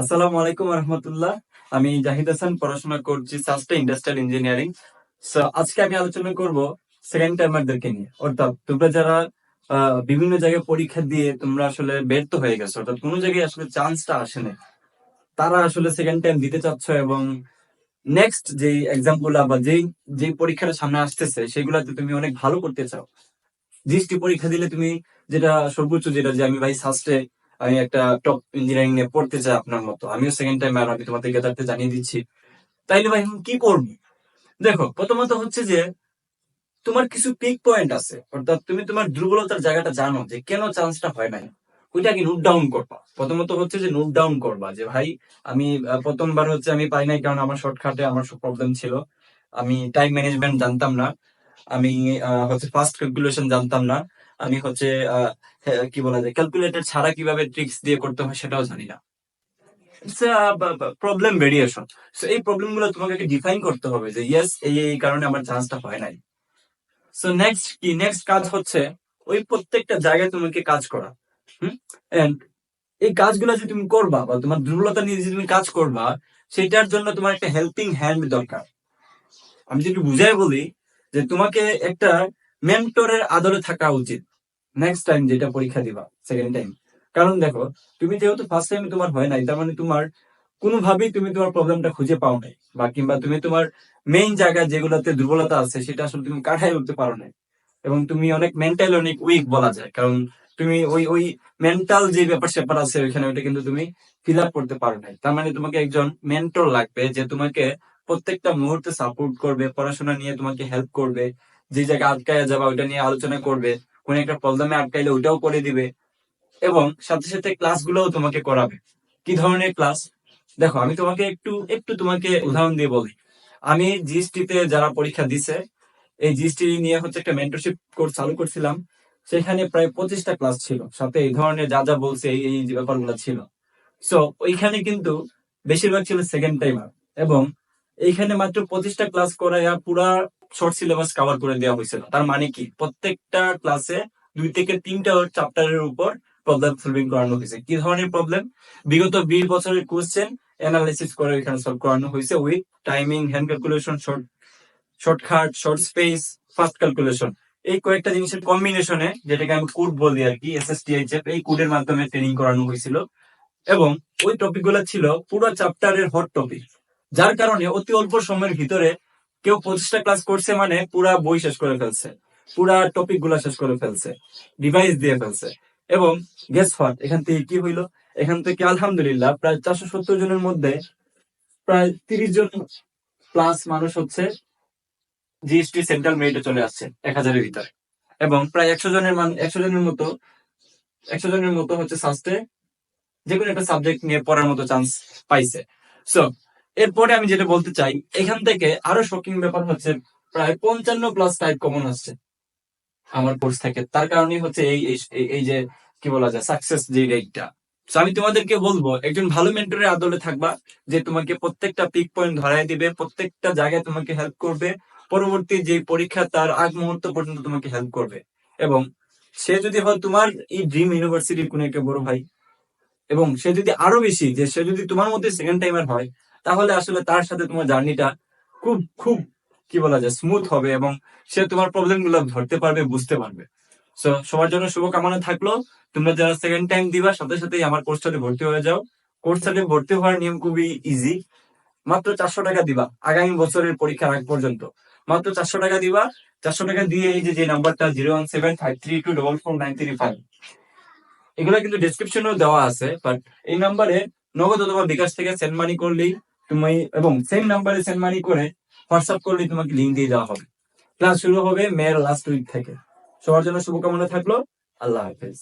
আসসালামু আলাইকুম রহমতুল্লাহ। আমি জাহিদ হাসান, পড়াশোনা করছি সাস্টে ইন্ডাস্ট্রিয়াল ইঞ্জিনিয়ারিং সো আজকে আমি আলোচনা করব সেকেন্ড টাইমারদেরকে নিয়ে। অর্থাৎ তোমরা যারা বিভিন্ন জায়গায় পরীক্ষা দিয়ে তোমরা আসলে ব্যর্থ হয়ে গেছো, অর্থাৎ কোনো জায়গায় আসলে চান্সটা আসে না তারা আসলে সেকেন্ড টাইম দিতে চাচ্ছ এবং নেক্সট যে এক্সামগুলা বা যেই যে পরীক্ষাটা সামনে আসতেছে, সেগুলাতে তুমি অনেক ভালো করতে চাও। জিএসটি পরীক্ষা দিলে তুমি যেটা সর্বোচ্চ যেটা যে আমি ভাই সাস্টে আমি একটা টপ ইঞ্জিনিয়ারিং নিয়ে পড়তে চাই আপনার মতো। আমিও সেকেন্ড টাইম আর আমি তোমাদের গেদারতে জানিয়ে দিচ্ছি। তাইলে ভাই কি করব? দেখো, প্রথমত হচ্ছে যে, তোমার কিছু পিক পয়েন্ট আছে। অর্থাৎ তুমি তোমার দুর্বলতার জায়গাটা জানো যে, কেন চান্সটা হয় নাই? ওইটাকে নোট ডাউন করবা। প্রথমত হচ্ছে যে নোট ডাউন করবা যে, ভাই, আমি প্রথমবার হচ্ছে আমি পাই নাই কারণ আমার শর্টকাটে আমার সব প্রবলেম ছিল। আমি টাইম ম্যানেজমেন্ট জানতাম না। আমি হচ্ছে ফার্স্ট ক্যালকুলেশন জানতাম না। আমি হচ্ছে কি বলা যায় ক্যালকুলেটর ছাড়া কীভাবে ট্রিক্স দিয়ে করতে হয় সেটাও জানি না। প্রবলেম ভেরিয়েশন সো এই প্রবলেমগুলো তোমাকে ডিফাইন করতে হবে যে ইয়েস এই এই কারণে আমার চান্সটা হয় নাই। সো নেক্সট কি নেক্সট কাজ হচ্ছে, ওই প্রত্যেকটা জায়গায় তোমাকে কাজ করা। এন্ড এই কাজগুলো যে তুমি করবা বা তোমার দুর্বলতা নিয়ে যে তুমি কাজ করবা, সেটার জন্য তোমার একটা হেল্পিং হ্যান্ড দরকার। আমি যদি বুঝাই বলি, যে তোমাকে একটা মেন্টরের আদলে থাকা উচিত। নেক্সট টাইম যেটা পরীক্ষা দিবা সেকেন্ড টাইম কারণ দেখো, তুমি যেহেতু ফার্স্ট টাইম তোমার হয় নাই, তার মানে তোমার কোনোভাবেই তুমি তোমার প্রবলেমটা খুঁজে পাও নাই। বা কিংবা তুমি তোমার মেইন জায়গা যেগুলোতে দুর্বলতা আছে, সেটা আসলে তুমি কাঠায় উঠতে পারো নাই। এবং তুমি অনেক মেন্টাল অনেক উইক বলা যায়। কারণ তুমি ওই ওই মেন্টাল যে ব্যাপার স্যাপার আছে, ওইখানে ওইটা কিন্তু তুমি ফিল আপ করতে পারো নাই। তার মানে তোমাকে একজন মেন্টর লাগবে, যে তোমাকে প্রত্যেকটা মুহূর্তে সাপোর্ট করবে, পড়াশোনা নিয়ে তোমাকে হেল্প করবে। যে জায়গায় আটকায় যাবা, ওইটা নিয়ে আলোচনা করবে, কোন একটা প্রবলেমে আটকাইলে ওইটাও করে দিবে এবং সাথে সাথে ক্লাসগুলোও তোমাকে করাবে। কি ধরনের ক্লাস দেখো, আমি তোমাকে একটু একটু তোমাকে উদাহরণ দিয়ে বলি। আমি জিএসটি তে যারা পরীক্ষা দিছে, এই জিএসটি নিয়ে হচ্ছে একটা মেন্টরশিপ কোর্স চালু করছিলাম। সেখানে প্রায় পঁচিশটা ক্লাস ছিল। সাথে এই ধরনের যা যা বলছে, এই এই ব্যাপারগুলো ছিল। সো ওইখানে কিন্তু বেশিরভাগ ছিল সেকেন্ড টাইমার এবং এইখানে মাত্র পঁচিশটা ক্লাস করাইয়া পুরা শর্ট সিলেবাস কভার করে দেওয়া হয়েছিল। তার মানে কি? প্রত্যেকটা ক্লাসে দুই থেকে তিনটা চ্যাপ্টারের উপর প্রবলেম সলভিং করানো হয়েছে। কি ধরনের প্রবলেম বিগত বিশ বছরের কোশ্চেন অ্যানালাইসিস করে এখানে সলভ করানো হয়েছে with timing hand calculation short shortcut short space fast calculation এই কয়েকটা জিনিসের কম্বিনেশনে যেটাকে আমি কোড বলি আর কি এস এস এই কোডের মাধ্যমে ট্রেনিং করানো হয়েছিল। এবং ওই টপিকগুলো ছিল পুরো চ্যাপ্টারের হট টপিক যার কারণে অতি অল্প সময়ের ভিতরে কেউ পঁচিশটা ক্লাস করছে মানে পুরা বই শেষ করে ফেলছে। পুরা টপিকগুলা শেষ করে ফেলছে। ডিভাইস দিয়ে ফেলছে। এবং গেস হোয়াট এখান থেকে কি হইল? এখান থেকে আলহামদুলিল্লাহ প্রায় চারশো সত্তর জনের মধ্যে প্রায় তিরিশ জন প্লাস মানুষ হচ্ছে জিএসটি সেন্ট্রাল মেরিটে চলে আসছে, এক হাজারের ভিতরে। এবং প্রায় একশো জনের মান একশো জনের মতো একশো জনের মতো হচ্ছে সাস্টে যে কোনো একটা সাবজেক্ট নিয়ে পড়ার মতো চান্স পাইছে। সো এরপরে আমি যেটা বলতে চাই, এখান থেকে আরও শকিং ব্যাপার হচ্ছে, প্রায় পঞ্চান্ন প্লাস টাইপ কমন আসছে আমার কোর্স থেকে। তার কারণেই হচ্ছে এই, এই- যে কি বলা যায় সাকসেস যে রেটটা আমি তোমাদেরকে বলব, একজন ভালো মেন্টরের আদলে থাকবা, যে তোমাকে প্রত্যেকটা পিক পয়েন্ট ধরায় দিবে, প্রত্যেকটা জায়গায় তোমাকে হেল্প করবে, পরবর্তী যে পরীক্ষা তার আগ মুহূর্ত পর্যন্ত তোমাকে হেল্প করবে। এবং সে যদি হয় তোমার এই ড্রিম ইউনিভার্সিটির কোন একটা বড় ভাই, এবং সে যদি আরও বেশি, যে সে যদি তোমার মধ্যে সেকেন্ড টাইমার হয় তাহলে আসলে তার সাথে তোমার জার্নিটা খুব খুব, কি বলা যায় স্মুথ হবে এবং সে তোমার প্রবলেমগুলো ধরতে পারবে, বুঝতে পারবে। সো সবার জন্য শুভকামনা থাকল। তোমরা যারা সেকেন্ড টাইম দিবা, সাথে সাথেই আমার কোর্সটাতে ভর্তি হয়ে যাও। কোর্সটাতে ভর্তি হওয়ার নিয়ম খুবই ইজি মাত্র চারশো টাকা দিবা আগামী বছরের পরীক্ষার আগ পর্যন্ত। মাত্র চারশো টাকা দিবা। চারশো টাকা দিয়ে এই যে নাম্বারটা zero one seven five three two double four nine three five এগুলো কিন্তু ডিসক্রিপশনেও দেওয়া আছে বাট এই নাম্বারে নগদ অথবা বিকাশ থেকে সেন্ড মানি করলেই তুমি এবং সেম নাম্বারে সেন্ড মানি করে হোয়াটসঅ্যাপ করলে তোমাকে লিঙ্ক দিয়ে দেওয়া হবে। ক্লাস শুরু হবে মেয়ের লাস্ট উইক থেকে। সবার জন্য শুভকামনা থাকল। আল্লাহ হাফেজ।